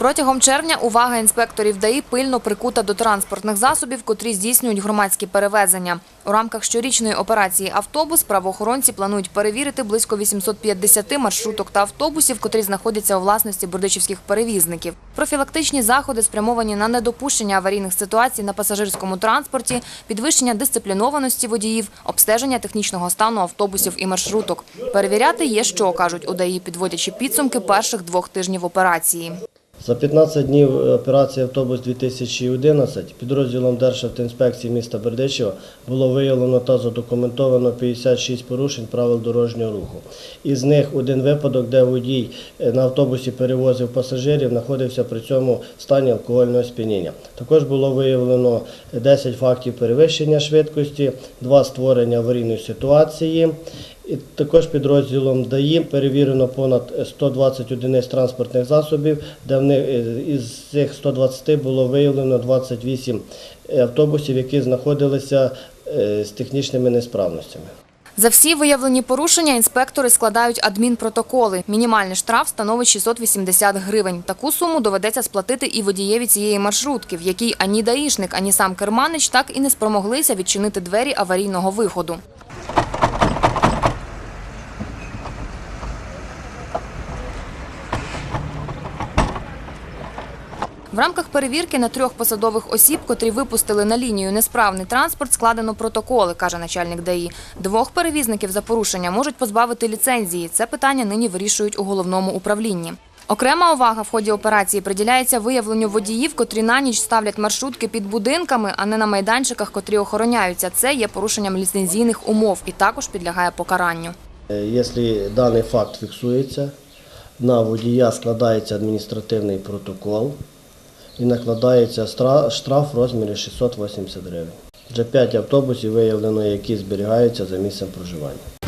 Протягом червня увага інспекторів ДАІ пильно прикута до транспортних засобів, котрі здійснюють громадські перевезення. У рамках щорічної операції «Автобус» правоохоронці планують перевірити близько 850 маршруток та автобусів, котрі знаходяться у власності бердичівських перевізників. Профілактичні заходи спрямовані на недопущення аварійних ситуацій на пасажирському транспорті, підвищення дисциплінованості водіїв, обстеження технічного стану автобусів і маршруток. Перевіряти є що, кажуть у ДАІ, підводячи підсумки перших двох тижнів операції. За 15 днів операції «Автобус 2011» підрозділом Державтоінспекції міста Бердичева було виявлено та задокументовано 56 порушень правил дорожнього руху. Із них один випадок, де водій е, на автобусі перевозив пасажирів, знаходився при цьому в стані алкогольного сп'яніння. Також було виявлено 10 фактів перевищення швидкості, 2 створення аварійної ситуації. І також підрозділом ДАІ перевірено понад 120 одиниць транспортних засобів, де в них, е, із цих 120 було виявлено 28 автобусів, які знаходилися е, з технічними несправностями. За всі виявлені порушення інспектори складають адмінпротоколи. Мінімальний штраф становить 680 гривень. Таку суму доведеться сплатити і водієві цієї маршрутки, в якій ані даїшник, ані сам керманич так і не спромоглися відчинити двері аварійного виходу. В рамках перевірки на трьох посадових осіб, котрі випустили на лінію несправний транспорт, складено протоколи, каже начальник ДАІ. Двох перевізників за порушення можуть позбавити ліцензії. Це питання нині вирішують у головному управлінні. Окрема увага в ході операції приділяється виявленню водіїв, котрі на ніч ставлять маршрутки під будинками, а не на майданчиках, котрі охороняються. Це є порушенням ліцензійних умов і також підлягає покаранню. Е, Якщо даний факт фіксується, на водія складається адміністративний протокол і накладається штраф в розмірі 680 гривень. Вже 5 автобусів виявлено, які зберігаються за місцем проживання.